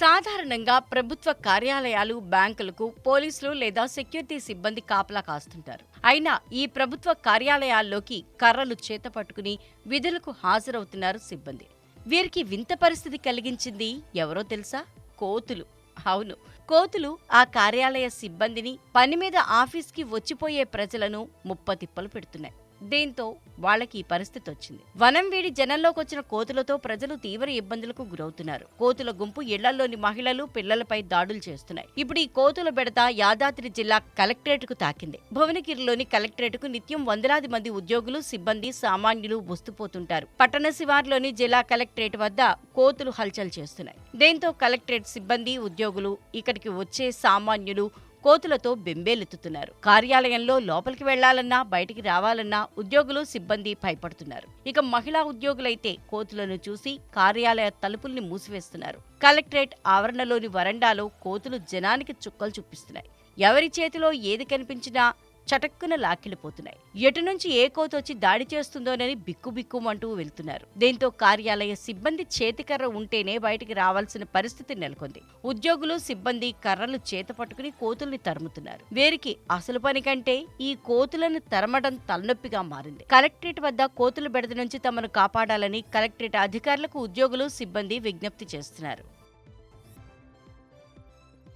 సాధారణంగా ప్రభుత్వ కార్యాలయాలు బ్యాంకులకు పోలీసులు లేదా సెక్యూరిటీ సిబ్బంది కాపలా కాస్తుంటారు. అయినా ఈ ప్రభుత్వ కార్యాలయాల్లోకి కర్రలు చేత పట్టుకుని విధులకు హాజరవుతున్నారు సిబ్బంది. వీరికి వింత పరిస్థితి కలిగించింది ఎవరో తెలుసా? కోతులు. అవును కోతులు ఆ కార్యాలయ సిబ్బందిని పని మీద ఆఫీస్కి వచ్చిపోయే ప్రజలను ముప్పతిప్పలు పెడుతున్నాయి. దీంతో వాళ్ళకి ఈ పరిస్థితి వచ్చింది. వనం వీడి జనంలోకి వచ్చిన కోతులతో ప్రజలు తీవ్ర ఇబ్బందులకు గురవుతున్నారు. కోతుల గుంపు ఇళ్ళలోని మహిళలు పిల్లలపై దాడులు చేస్తున్నాయి. ఇప్పుడు ఈ కోతుల బెడత యాదాద్రి జిల్లా కలెక్టరేట్కు తాకింది. భువనగిరిలోని కలెక్టరేట్కు నిత్యం వందలాది మంది ఉద్యోగులు సిబ్బంది సామాన్యులు వస్తుపోతుంటారు. పట్టణ శివార్లోని జిల్లా కలెక్టరేట్ వద్ద కోతులు హల్చల్ చేస్తున్నాయి. దీంతో కలెక్టరేట్ సిబ్బంది ఉద్యోగులు ఇక్కడికి వచ్చే సామాన్యులు కోతులతో బెంబేలెత్తుతున్నారు. కార్యాలయంలో లోపలికి వెళ్ళాలన్నా బయటికి రావాలన్నా ఉద్యోగులు సిబ్బంది భయపడుతున్నారు. ఇక మహిళా ఉద్యోగులైతే కోతులను చూసి కార్యాలయ తలుపుల్ని మూసివేస్తున్నారు. కలెక్టరేట్ ఆవరణలోని వరండాలో కోతులు జనానికి చుక్కలు చూపిస్తున్నాయి. ఎవరి చేతిలో ఏది కనిపించినా చటక్కున లాక్కిలిపోతున్నాయి ఎటు నుంచి ఏ కోత వచ్చి దాడి చేస్తుందోనని బిక్కుబిక్కుమంటూ వెళ్తున్నారు. దీంతో కార్యాలయ సిబ్బంది చేతికర్ర ఉంటేనే బయటికి రావాల్సిన పరిస్థితి నెలకొంది. ఉద్యోగులు సిబ్బంది కర్రలు చేత పట్టుకుని కోతుల్ని తరుముతున్నారు. వీరికి అసలు పని కంటే ఈ కోతులను తరమడం తలనొప్పిగా మారింది. కలెక్టరేట్ వద్ద కోతుల బెడద నుంచి తమను కాపాడాలని కలెక్టరేట్ అధికారులకు ఉద్యోగులు సిబ్బంది విజ్ఞప్తి చేస్తున్నారు.